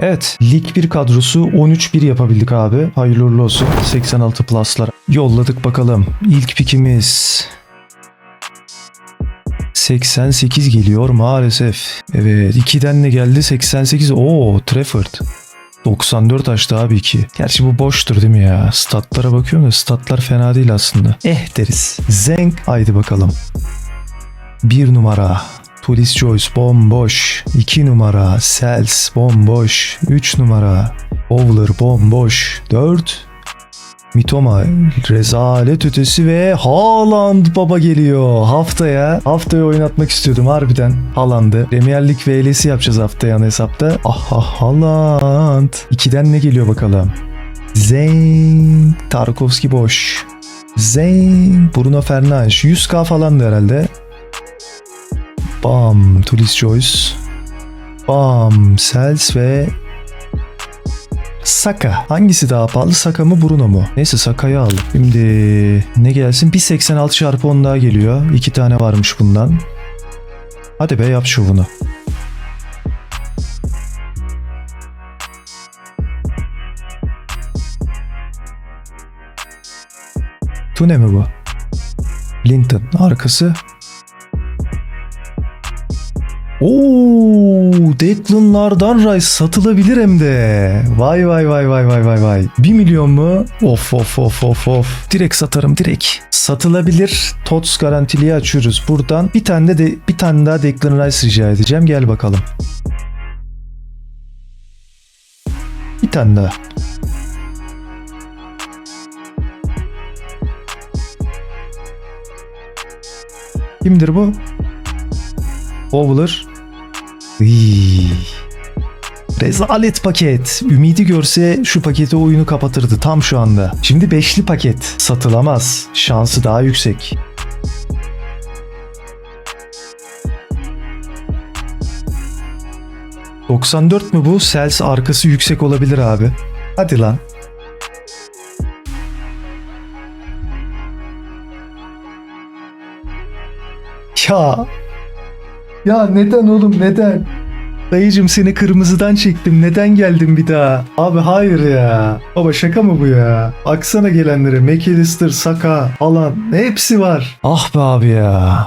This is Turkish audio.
Evet Lig 1 kadrosu 13-1 yapabildik abi. Hayırlı uğurlu olsun. 86 pluslar. Yolladık bakalım. İlk pikimiz 88 geliyor maalesef. Evet 2'den ne geldi? 88. Oo Trafford. 94 açtı abi 2. Gerçi bu boştur değil mi ya? Statlara bakıyorum da statlar fena değil aslında. Eh deriz. Zenk. Haydi bakalım. 1 numara. Tulis Joyce bomboş. 2 numara. Sels bomboş. 3 numara. Bowler bomboş. 4 Mitoma rezalet ötesi ve Haaland baba geliyor. Haftaya haftaya oynatmak istiyordum harbiden. Haaland'ı. Premier Lig VL'si yapacağız haftaya ana hesapta. Aha Haaland. 2'den ne geliyor bakalım. Zeyn. Tarkovski boş. Zeyn. Bruno Fernandes. 100k falandı herhalde. Bam. Tulis Joyce. Bam. Sels ve Saka. Hangisi daha pahalı? Saka mı Bruno mu? Neyse Saka'yı al. Şimdi ne gelsin? 1.86 çarpı 10 daha geliyor. İki tane varmış bundan. Hadi be yap şovunu. Tune mi bu? Linton. Arkası. Oo, Declan'lardan Rice satılabilir hem de. Vay vay vay vay vay vay vay. 1 milyon mu? Of of of of of. Direkt satarım direkt. Satılabilir. TOTS garantiliği açıyoruz. Buradan bir tane de, bir tane daha Declan Rice rica edeceğim. Gel bakalım. Bir tane daha. Kimdir bu? Bowler. Iy. Rezalet paket. Ümidi görse şu paketi oyunu kapatırdı tam şu anda. Şimdi beşli paket. Satılamaz. Şansı daha yüksek. ...94 mü bu? Sels arkası yüksek olabilir abi. Hadi lan. Ya ya neden oğlum neden? Dayıcım seni kırmızıdan çektim. Neden geldin bir daha? Abi hayır ya. Baba şaka mı bu ya? Baksana gelenlere. McAllister, Saka, Alan hepsi var. Ah be abi ya.